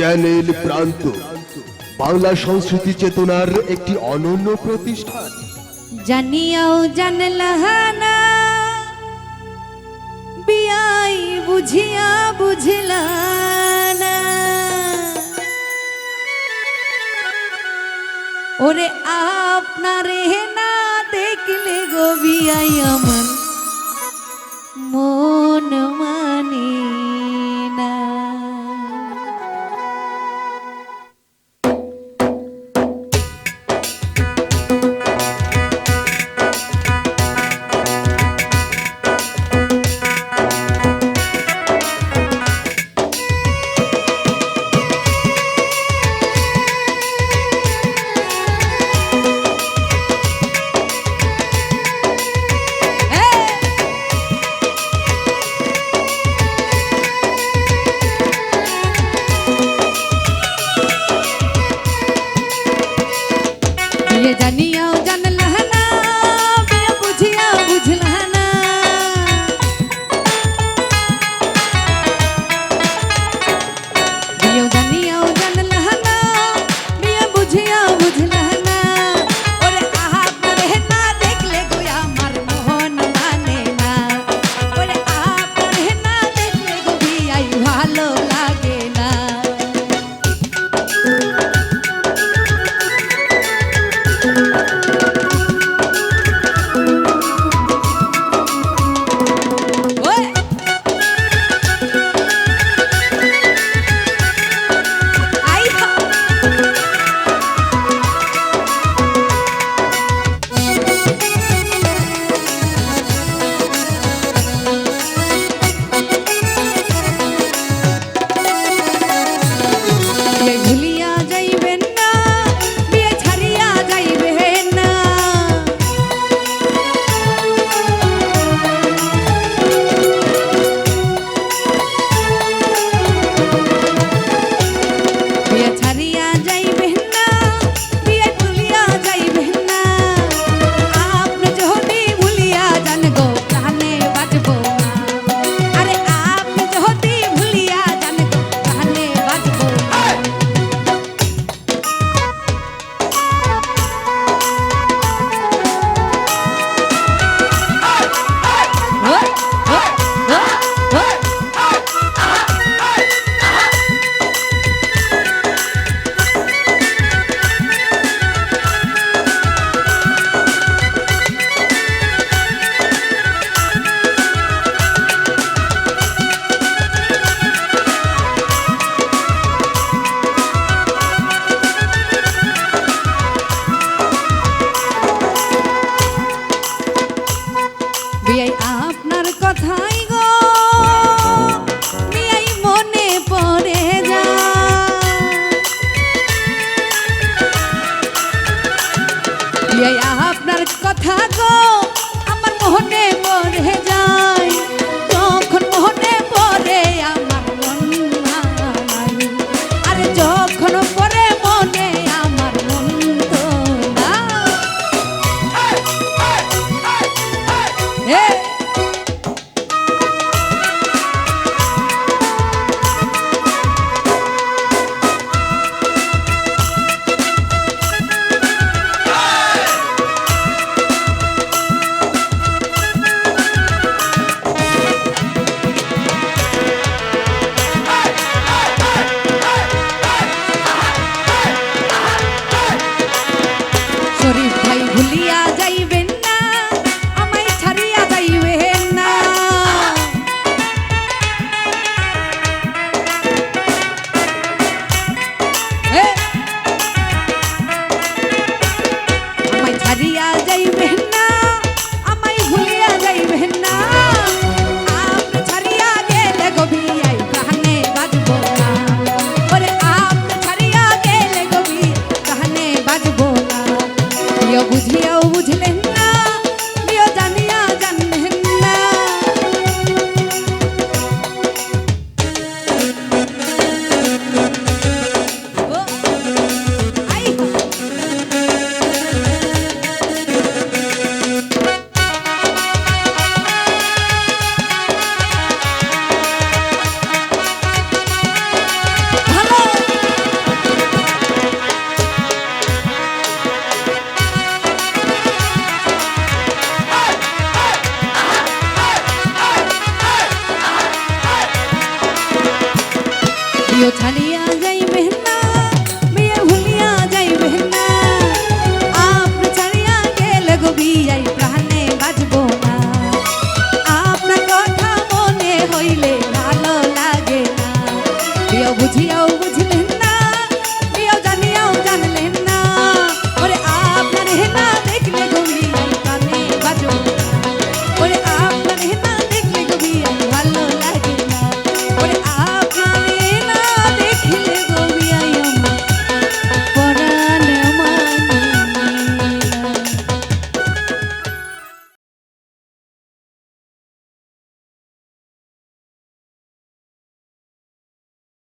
Channel প্রান্ত। বাংলা সংস্কৃতি চেতনার একটি অনন্য প্রতিষ্ঠান। জানিয়াও জানলাহানা, বিয়াই বুঝিয়া বুঝলা না ওরে আপনারে না দেখলে গো বিয়াই আমার। মানে হে জানিয়াও জান We a time ছাড়িয়া যাই